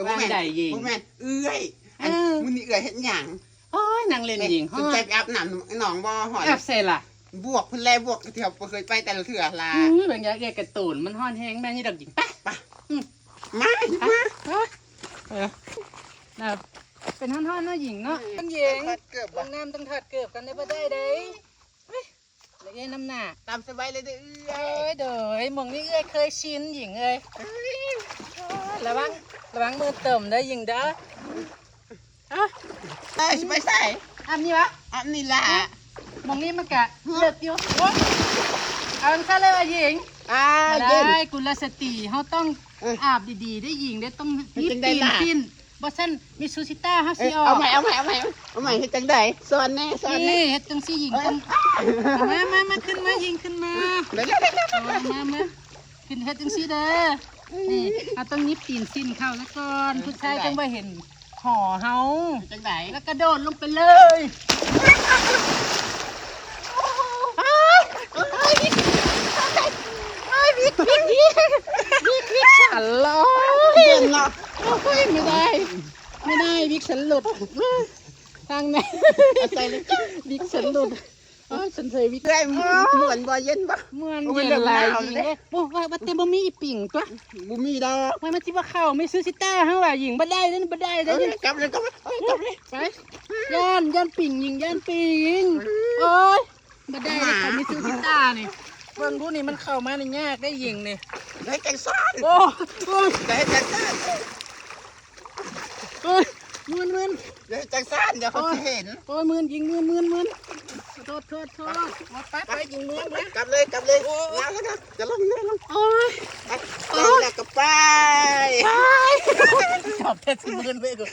อบ่แม่นได้ยิง บ่แม่นเอื้อยอันเออมื้อนี้เอื้อยเฮ็ดหยังโอ้ยนางเล่นหญิงสฮ้อนใจยไปอาบน้ำหนองบ่หอยแอบเซล่ะบวกเพิ่นแลบวกเที่ยวบ่เคยไปแต่ละเทื่อลาอื้อเป็นยาแก้กระตูนมันฮ้อนแห้งแม่นี่ดอกหญิงไปมามาเออนะเป็นฮ้อนๆเนาะหญิงเนาะต้องหญิงเกือบลบ่งน้ำต้องถัดเกือบกันได้บ่ได้เด้เฮ้ยแล้วก็น้ำหนัก ตามสบายเลยเด้อเอื้อเอ้ยยเด้อหมองนี่เอ้ยเคยชินหญิงเอ้ยระวัง ระวังมือเติมเด้อหญิงเด้ออะเอ้ยสิไปใส่อันนี้วะอันนี้ล่ะหมองนี่มันกะเลือกอยู่โอ๊ยเอาอันซะเลยว่าหญิงอ่ามาเย็นได้กุลสตรีเขาต้องเอออาบดีๆ ได้หญิงได้ต้องมันรีบจึงได้ตีนล่ะสิ้นบ่ซั่นมีซูซิต้าเฮาเอ้สิยออเอากใหม่เอาใหม่เอาใหม่เอาใหม่เฮ็ดจังได๋สอนแน่สอนแน่นี่เฮ็ดจังซี่หญิงเอ้ยต้องเอามามามาขึ้นมาหญิงขึ้นมาเดี๋ยวเดี๋ยวเดี๋ยวเดี๋ยวเอามามาขึ้นเฮ็ดจังซี่เด้อ นี่เอาต้องนิบตีนสิ้นเข้าแล้วก่อนผู้ชายจังบ่เห็นห่อเฮาจังได๋แล้วกระโดดลงไปเลยอัลลอฮ์เย็นเนาะโอ้ยไม่ได้ ไม่ได้วิกฉันหลุดทางไหนเอาใจเลยจ้ะวิกฉันหลุดโอ้ย ฉันเคยวิกเอื้อยม่วนบ่เย็นบ่เมื่อนโอ้ยเย็นหลายเริ่มหนาวจริงแล้วเลยโอ้ว่าว่าแต่บ่มีอีปิ่งตัวบ่มีดอกว่ามันสิว่าเข้าไม่ซื้อซิต้าเฮาว่าหญิงบ่ได้เด้อบ่ได้เด้เอ้อยกลับเลยกลับเลยเอ้ยกลับเลยไปย่านย่านปิ่งหญิงย่านปิ่งโอ้ยบ่ได้เด้อเขาไม่ซื้อซิต้านี่เบิ่งดูนี่มันเข้ามานี่ยากได้หญิงนี่ได้จังซ่อนโอ้โอ้ยได้จังซ่อนโอ้ย มึนมึนได้จังซ่อนเดี๋ยวเขาจะเห็นโอ้ยมึนหญิงมึนมึนมึนโทษโทษโทษมาไปไปหญิงมึนนะกลับเลยกลับเลยมาแล้วนะจะลงเลยลงโอ้ยไปแล้วก็ไปชอบเทศมึนไปกู